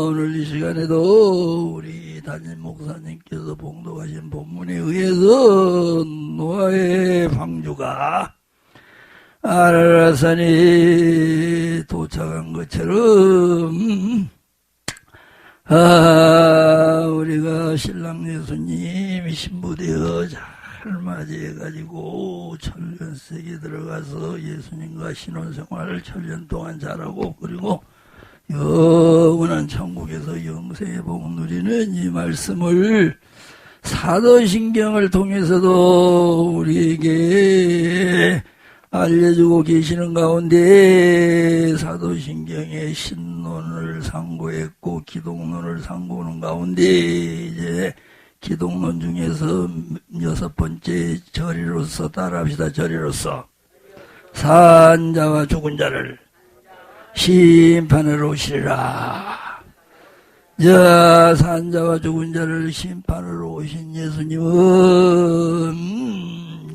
오늘 이 시간에도 우리 담임 목사님께서 봉독하신 본문에 의해서 노아의 방주가 아라라산에 도착한 것처럼 아, 우리가 신랑 예수님 신부되어 잘 맞이해가지고 천년색에 들어가서 예수님과 신혼생활을 천년 동안 잘하고 그리고 영원한 천국에서 영생의 복 누리는 이 말씀을 사도신경을 통해서도 우리에게 알려주고 계시는 가운데 사도신경의 신론을 상고했고 기독론을 상고하는 가운데 이제 기독론 중에서 여섯 번째 절이로서 따라합시다 절이로서. 산자와 죽은 자를 심판을 오시리라. 자, 산자와 죽은 자를 심판으로 오신 예수님은,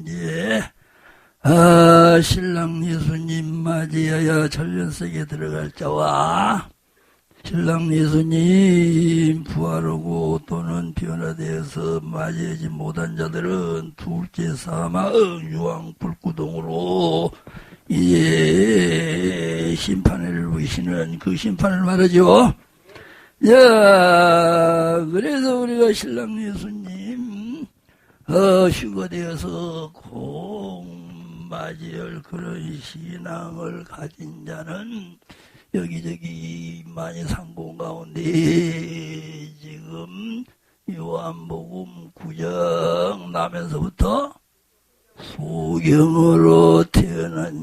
예, 아, 신랑 예수님 맞이하여 전련석에 들어갈 자와, 신랑 예수님 부활하고 또는 변화되어서 맞이하지 못한 자들은 둘째 사망 유황 불구동으로 이제 심판을 보시는 그 심판을 말하죠. 야, 그래서 우리가 신랑 예수님 어, 휴거되어서 공 맞이할 그런 신앙을 가진 자는 여기저기 많이 상공 가운데 지금 요한복음 9장 나면서부터 소경으로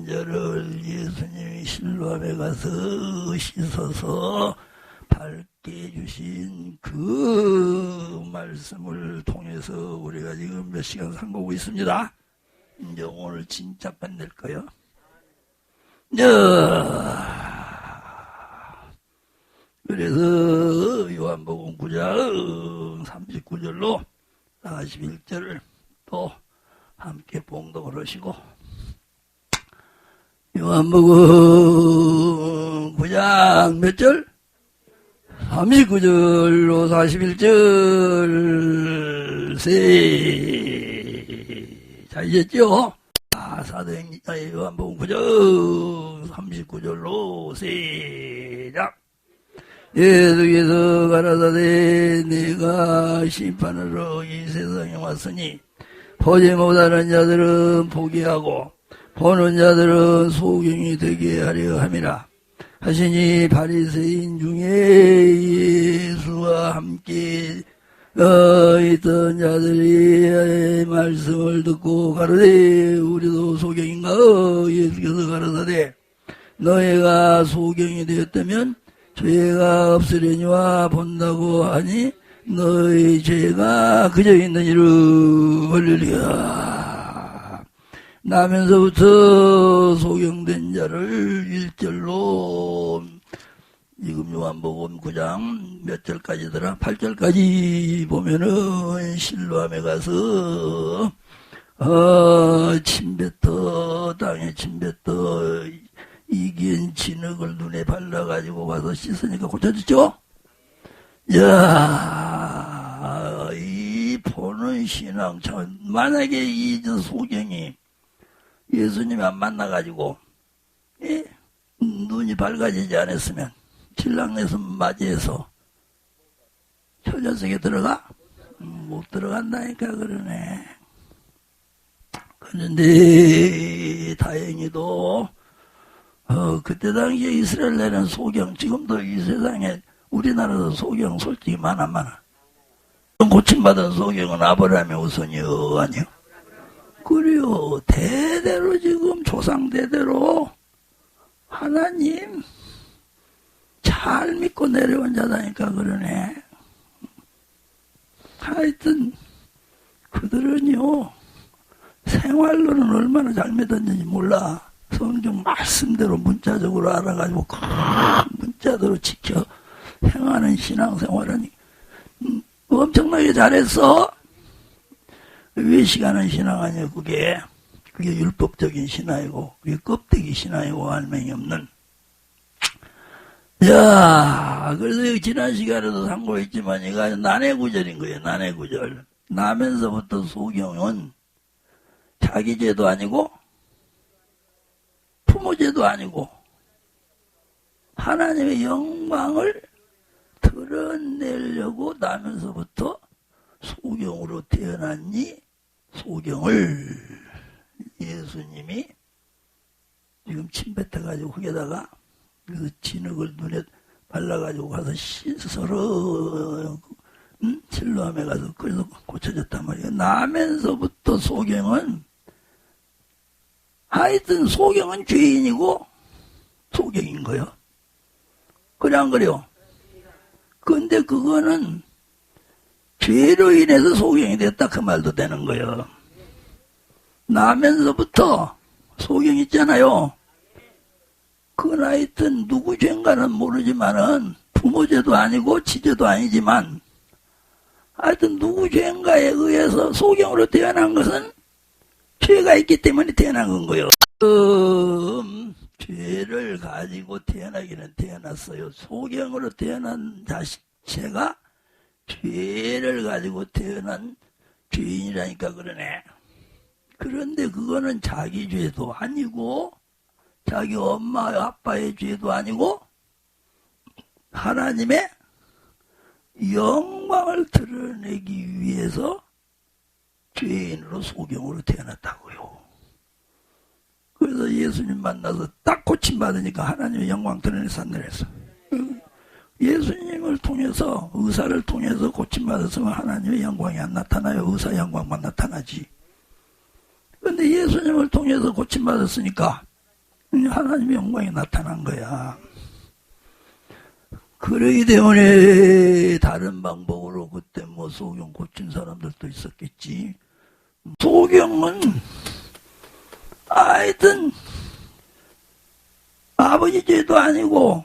자를 예수님이 실로암에 가서 씻어서 밝게 해주신 그 말씀을 통해서 우리가 지금 몇 시간 상고하고 있습니다. 이제 오늘 진짜 끝낼 거요. 그래서 요한복음 9장 39절로 41절을 또 함께 봉독을 하시고 요한복음 9장 몇 절? 39절로 41절 세. 자 이제죠? 아, 사도행 요한복음 9장 39절로 세작 예수께서 가라사대 내가 심판으로 이 세상에 왔으니 보지 못하는 자들은 포기하고 보는 자들은 소경이 되게 하려 함이라 하시니 바리새인 중에 예수와 함께 어, 있던 자들이 말씀을 듣고 가르되 우리도 소경인가 예수께서 가라사대 너희가 소경이 되었다면 죄가 없으려니와 본다고 하니 너희 죄가 그저 있는 이를 올리리라. 나면서부터 소경된 자를 일절로 지금 요한복음 9장 몇 절까지더라? 8절까지 보면은 실로암에 가서 어, 침뱉어 땅에 침뱉어 이긴 진흙을 눈에 발라가지고 와서 씻으니까 고쳐졌죠? 야, 이 보는 신앙, 참, 만약에 이 소경이 예수님 안 만나가지고, 예? 눈이 밝아지지 않았으면, 신랑내서 맞이해서, 초전석에 들어가? 음, 못 들어간다니까 그러네. 그런데, 다행히도, 어, 그때 당시에 이스라엘 내는 소경, 지금도 이 세상에 우리나라도 소경 솔직히 많아, 많아. 고침받은 소경은 아브라함의 우선이요, 아니요? 그래요. 대대로 지금 조상 대대로 하나님 잘 믿고 내려온 자다니까 그러네. 하여튼, 그들은요, 생활로는 얼마나 잘 믿었는지 몰라. 성경 말씀대로 문자적으로 알아가지고 그 문자대로 지켜 행하는 신앙생활은 음, 엄청나게 잘했어. 외식하는 신앙 아니야 그게 그게 율법적인 신앙이고 그게 껍데기 신앙이고 할맹이 없는 야, 그래서 지난 시간에도 참고했지만 이거 난해 구절인 거예요. 난해 구절. 나면서부터 소경은 자기 죄도 아니고 부모 죄도 아니고 하나님의 영광을 드러내려고 나면서부터 소경으로 태어났니 소경을 예수님이 지금 침 뱉어가지고 거기다가 그 진흙을 눈에 발라가지고 가서 씻어서 응? 실로함에 가서 그래서 고쳐졌단 말이에요. 나면서부터 소경은 하여튼 소경은 죄인이고 소경인 거예요. 그래 안 그래요? 근데 그거는 죄로 인해서 소경이 됐다 그 말도 되는 거예요. 나면서부터 소경 있잖아요. 그건 하여튼 누구 죄인가는 모르지만은 부모 죄도 아니고 지죄도 아니지만 하여튼 누구 죄인가에 의해서 소경으로 태어난 것은 죄가 있기 때문에 태어난 건 거예요. 음, 죄를 가지고 태어나기는 태어났어요. 소경으로 태어난 자체가 죄를 가지고 태어난 죄인이라니까 그러네. 그런데 그거는 자기 죄도 아니고 자기 엄마 아빠의 죄도 아니고 하나님의 영광을 드러내기 위해서 죄인으로 소경으로 태어났다고요. 그래서 예수님 만나서 딱 고침받으니까 하나님의 영광 드러내 산늘했어. 예수님을 통해서 의사를 통해서 고침받았으면 하나님의 영광이 안 나타나요. 의사 영광만 나타나지. 근데 예수님을 통해서 고침받았으니까 하나님의 영광이 나타난 거야. 그러기 때문에 다른 방법으로 그때 뭐 소경 고친 사람들도 있었겠지. 소경은 하여튼 아버지 죄도 아니고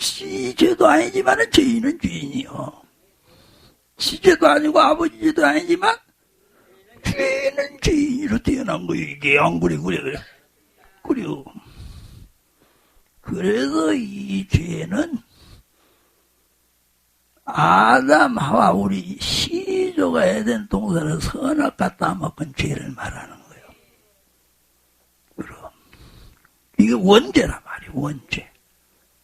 지 죄도 아니지만 죄인은 죄인이요. 지 죄도 아니고 아버지 죄도 아니지만 죄는 죄인으로 태어난 거예요. 이게 안 그래 그래 그래. 그래요. 그래서 이 죄는 아담 하와 우리 시조가 에덴 동산을 선악과 따먹은 죄를 말하는 거예요. 그럼 이게 원죄란 말이에요. 원죄.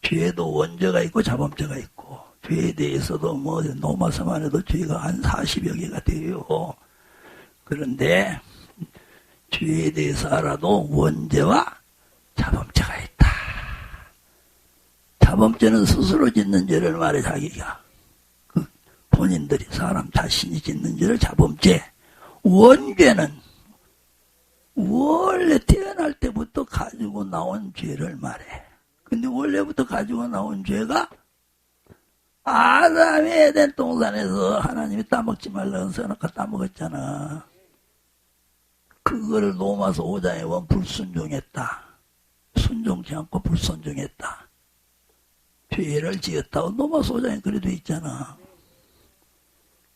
죄도 원죄가 있고 자범죄가 있고 죄에 대해서도 뭐 노마서만 해도 죄가 한 40여 개가 돼요. 그런데 죄에 대해서 알아도 원죄와 자범죄가 있다. 자범죄는 스스로 짓는 죄를 말해 자기가 그 본인들이 사람 자신이 짓는 죄를 자범죄. 원죄는 원래 태어날 때부터 가지고 나온 죄를 말해. 근데 원래부터 가지고 나온 죄가 아담이 에덴 동산에서 하나님이 따먹지 말라는 선악과 따먹었잖아. 그거를 로마서 5장에 보면 불순종했다. 순종치 않고 불순종했다. 죄를 지었다고 로마서 5장에 그래도 있잖아.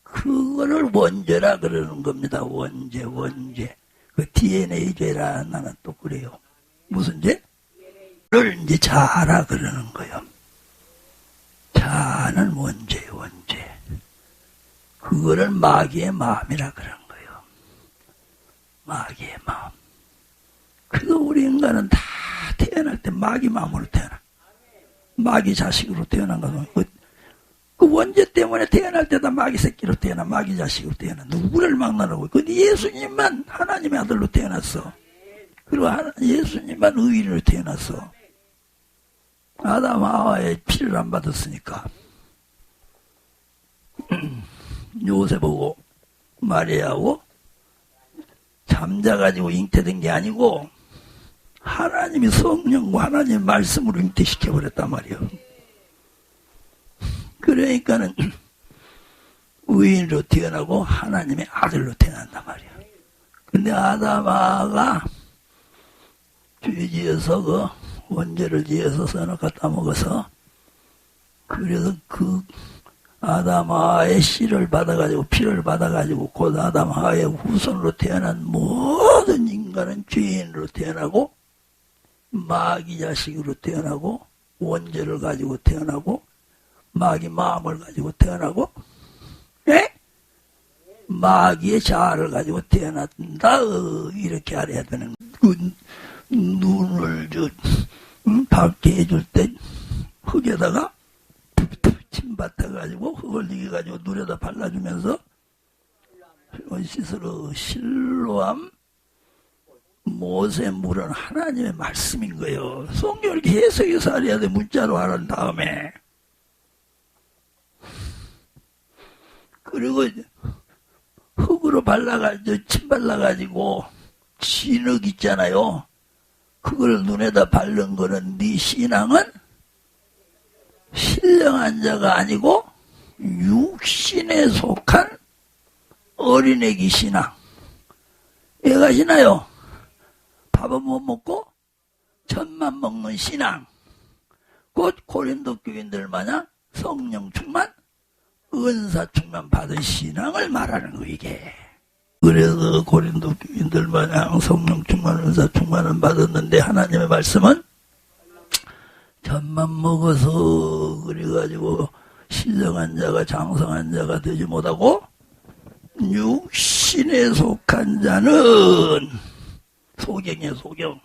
그거를 원죄라 그러는 겁니다. 원죄, 원죄. 그 DNA 죄라 나는 또 그래요. 무슨 죄? 를 이제 자라 그러는 거예요. 자는 원죄, 원죄. 그거를 마귀의 마음이라 그러는 거예요. 마귀의 마음. 그래서 우리 인간은 다 태어날 때 마귀 마음으로 태어나. 마귀 자식으로 태어난 거죠. 그, 그 원죄 때문에 태어날 때다 마귀 새끼로 태어나, 마귀 자식으로 태어나. 누구를 막나라고. 근데 예수님만 하나님의 아들로 태어났어. 그리고 예수님만 의인으로 태어났어. 아담 하와의 피를 안 받았으니까 요셉하고 마리아하고 잠자가지고 잉태된 게 아니고 하나님이 성령과 하나님의 말씀으로 잉태시켜 버렸단 말이에요. 그러니까는 의인으로 태어나고 하나님의 아들로 태어난단 말이에요. 근데 아담아가 죄지어서 그 원죄를 지어서 선을 갖다 먹어서 그래서 그 아담아의 씨를 받아가지고 피를 받아가지고 곧 아담아의 후손으로 태어난 모든 인간은 죄인으로 태어나고 마귀 자식으로 태어나고 원죄를 가지고 태어나고 마귀 마음을 가지고 태어나고 예? 마귀의 자아를 가지고 태어났다 어, 이렇게 알아야 되는 그 눈을 저 음, 밝게 해줄 때 흙에다가 침 받아가지고 흙을 이겨가지고 눈에다 발라주면서 씻으러 실로함 모세 물은 하나님의 말씀인 거예요. 성경을 해석해서 알아야 돼. 문자로 하는 다음에. 그리고 흙으로 발라가지고 침 발라가지고 진흙 있잖아요. 그걸 눈에다 바른 거는 네 신앙은 신령한 자가 아니고 육신에 속한 어린애기 신앙. 얘가 신나요? 밥은 못 먹고 천만 먹는 신앙. 곧 고린도 교인들 마냥 성령 충만, 은사 충만 받은 신앙을 말하는 거 이게. 그래서 고린도 교인들 마냥 성령 충만, 은사 충만은 받았는데 하나님의 말씀은 천만 먹어서 그래가지고 신령한 자가 장성한 자가 되지 못하고 육신에 속한 자는 소경이야 소경.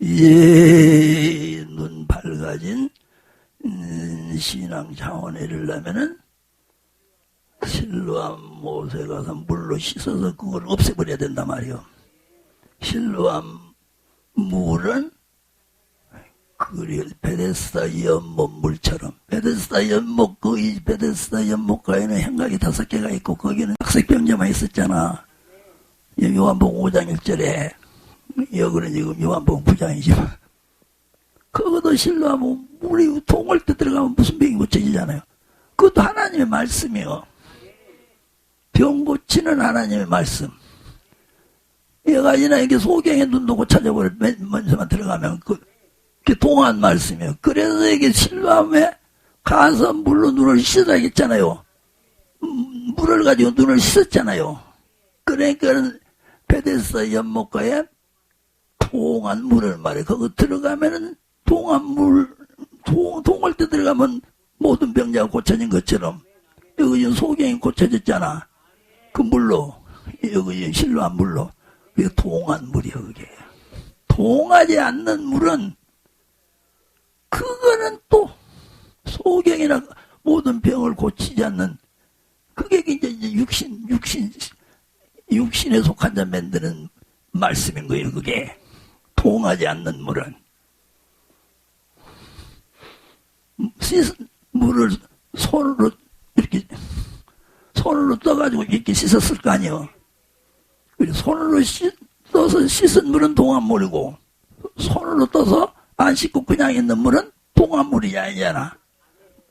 예눈 밝아진 음, 신앙 차원에 이르려면은 실로암 못에 가서 물로 씻어서 그걸 없애버려야 된단 말이요. 실로암 물은 그리 베데스다 연못 물처럼 베데스다 연못 그이 베데스다 연못가에는 행각이 다섯 개가 있고 거기는 학색병자만 있었잖아. 요한복음 5장 1절에 여기는 지금 요한복음 9장이지만 그것도 실로하면 물이 통할 때 들어가면 무슨 병이 고쳐지잖아요. 그것도 하나님의 말씀이요. 병 고치는 하나님의 말씀. 얘가지나 이게 소경의 눈도 고쳐져버려 먼저만 들어가면 그, 그 동안 말씀이에요. 그래서 이게 실로함에 가서 물로 눈을 씻어야 겠잖아요. 음, 물을 가지고 눈을 씻었잖아요. 그러니까 베데스 연못가에 동한 물을 말해. 거기 들어가면은 동한 물, 동, 동할 때 들어가면 모든 병자가 고쳐진 것처럼 여기 소경이 고쳐졌잖아. 그 물로, 여기 실로한 물로. 그게 동한 물이야, 그게. 동하지 않는 물은 그거는 또 소경이나 모든 병을 고치지 않는 그게 이제 육신, 육신, 육신에 속한 자 만드는 말씀인 거예요, 그게. 통하지 않는 물은. 씻은 물을 손으로 이렇게, 손으로 떠가지고 이렇게 씻었을 거 아니에요. 손으로 씻, 떠서 씻은 물은 동안물이고, 손으로 떠서 안 씻고 그냥 있는 물은 동안물이 아니잖아.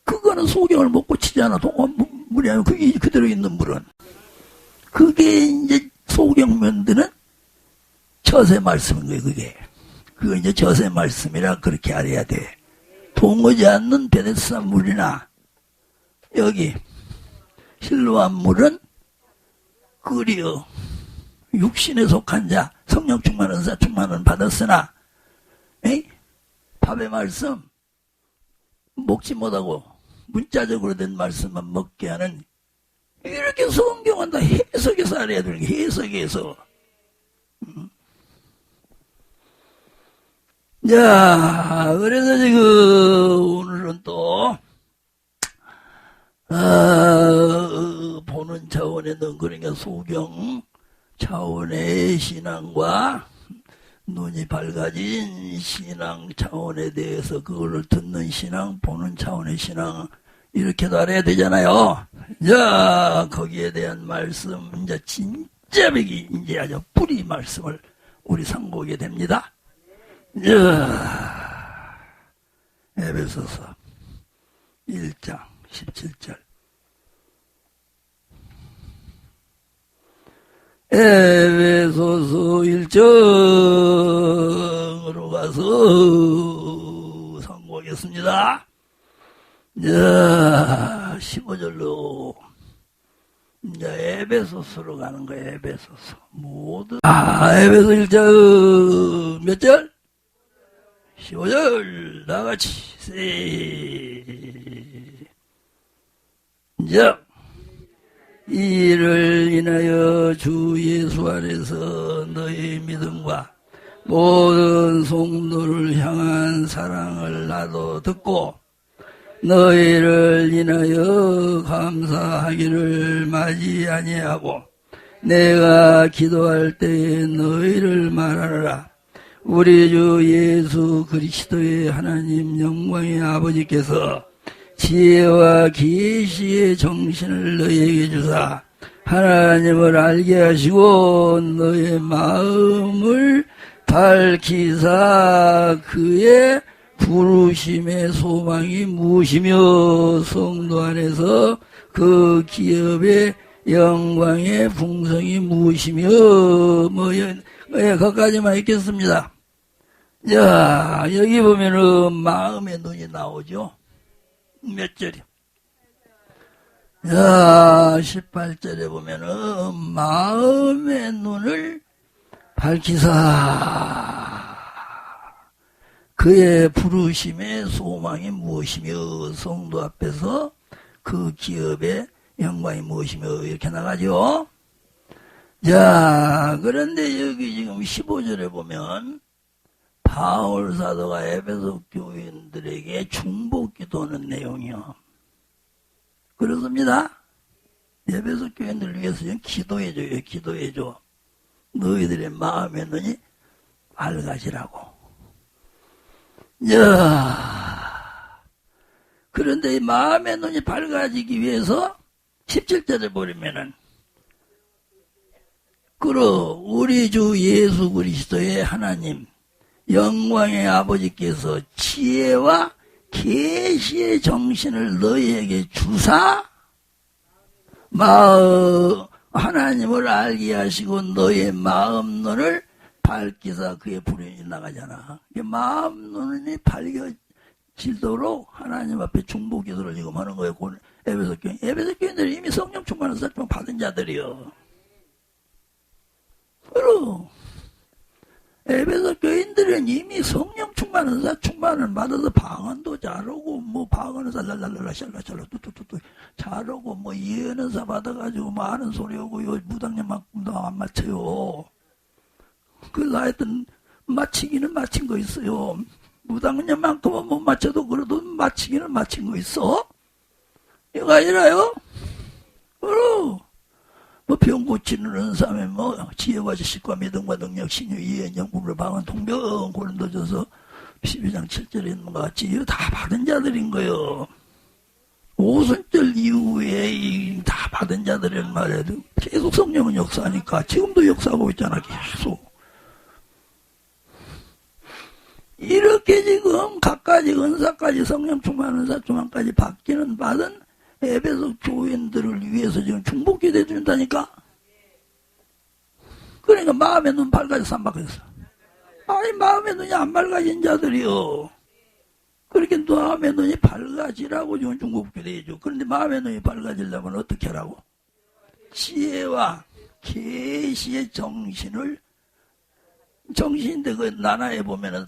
그거는 소경을 못 고치잖아. 동안물이 아니고 그게 그대로 있는 물은. 그게 이제 소경 면드는 저세 말씀인 거예요, 그게. 그거 이제 저세 말씀이라 그렇게 알아야 돼. 동하지 않는 베네스사 물이나, 여기, 실로한 물은 그리어 육신에 속한 자, 성령 충만, 은사 충만은 받았으나, 에이? 밥의 말씀, 먹지 못하고 문자적으로 된 말씀만 먹게 하는 이렇게 성경은 다 해석해서 알아야 되는 게 해석해서. 음. 자, 그래서 지금 오늘은 또, 어, 보는 차원에는 그러니까 소경 차원의 신앙과 눈이 밝아진 신앙 차원에 대해서 그걸 듣는 신앙, 보는 차원의 신앙, 이렇게도 알아야 되잖아요. 자, 거기에 대한 말씀, 이제 진짜 백이 이제 아주 뿌리 말씀을 우리 상고하게 됩니다. 자, 에베소서 1장 17절. 에베소서 1장으로 가서 상고하겠습니다. 자, 15절로 이제 에베소서로 가는 거예요. 에베소서. 모두 아, 에베소 1장 몇 절? 15절 나같이 세 자, 이를 인하여 주 예수 안에서 너의 믿음과 모든 성도를 향한 사랑을 나도 듣고 너희를 인하여 감사하기를 맞이 아니하고 내가 기도할 때에 너희를 말하라. 우리 주 예수 그리스도의 하나님 영광의 아버지께서 지혜와 계시의 정신을 너희에게 주사 하나님을 알게 하시고 너의 마음을 밝히사 그의 부르심의 소망이 무엇이며 성도 안에서 그 기업의 영광의 풍성이 무엇이며 뭐 예, 거기까지만 읽겠습니다. 자 여기 보면은 마음의 눈이 나오죠. 몇 절이? 자 18절에 보면은 마음의 눈을 밝히사 그의 부르심의 소망이 무엇이며 성도 앞에서 그 기업의 영광이 무엇이며 이렇게 나가죠. 자 그런데 여기 지금 15절에 보면 바울 사도가 에베소 교인들에게 중보 기도하는 내용이요. 그렇습니다. 에베소 교인들을 위해서 기도해줘요. 기도해줘. 너희들의 마음의 눈이 밝아지라고. 야 그런데 이 마음의 눈이 밝아지기 위해서 17절에 보면은 그러 우리 주 예수 그리스도의 하나님 영광의 아버지께서 지혜와 계시의 정신을 너희에게 주사 마음 하나님을 알게 하시고 너의 마음 눈을 밝기사 그의 불행이 나가잖아. 마음 눈이 밝혀지도록 하나님 앞에 중보 기도를 지금 하는 거예요. 에베소 교인. 에베소 교인들이 이미 성령 충만을 사좀 받은 자들이요. 그럼 에베소 교인들은 이미 성령 충만을 사 충만을 받아서 방언도 잘하고 뭐 방언을 살랄랄랄라 샬라샬라 뚜뚜뚜뚜 잘하고 뭐 예언 은 사 받아가지고 뭐 하는 소리 하고 요 무당님만큼도 안 맞춰요. 그래서 하여튼 맞히기는 맞힌 거 있어요. 무당년만큼은 못 맞춰도 그래도 맞히기는 맞힌 거 있어. 이거 아니라요? 그럼 뭐 병 고치는 은사에 뭐 지혜와 지식과 믿음과 능력 신유 이해 영국을 방언 통병 고린도전서 12장 7절에 있는 것 같이 이거 다 받은 자들인 거요. 오순절 이후에 다 받은 자들은 말해도 계속 성령은 역사하니까 지금도 역사하고 있잖아 계속. 이렇게 지금 각가지 은사까지 성령 충만 은사 충만까지 받기는 받은 에베소 교인들을 위해서 지금 중복기도 해준다니까? 그러니까 마음의 눈 밝아져 삼박했어. 아니 마음의 눈이 안 밝아진 자들이요. 그렇게 마음의 눈이 밝아지라고 지금 중복기도 해줘 그런데 마음의 눈이 밝아지려면 어떻게 하라고? 지혜와 계시의 정신을 정신인데 그 나라에 보면은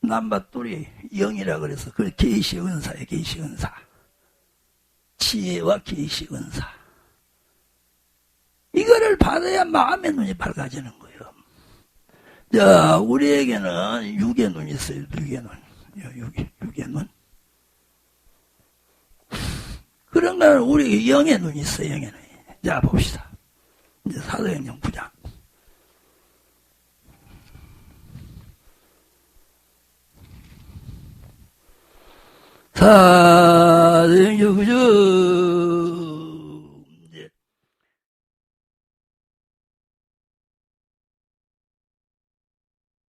남밭돌이 영이라 그래서 그 계시 은사에 계시 은사. 지혜와 계시 은사. 이거를 받아야 마음의 눈이 밝아지는 거예요. 자, 우리에게는 육의 눈이 있어요. 육의 눈. 육의, 육의 눈. 그런가 우리 영의 눈이 있어요. 영의 눈. 자, 봅시다. 이제 사도행전 9장. 사등교주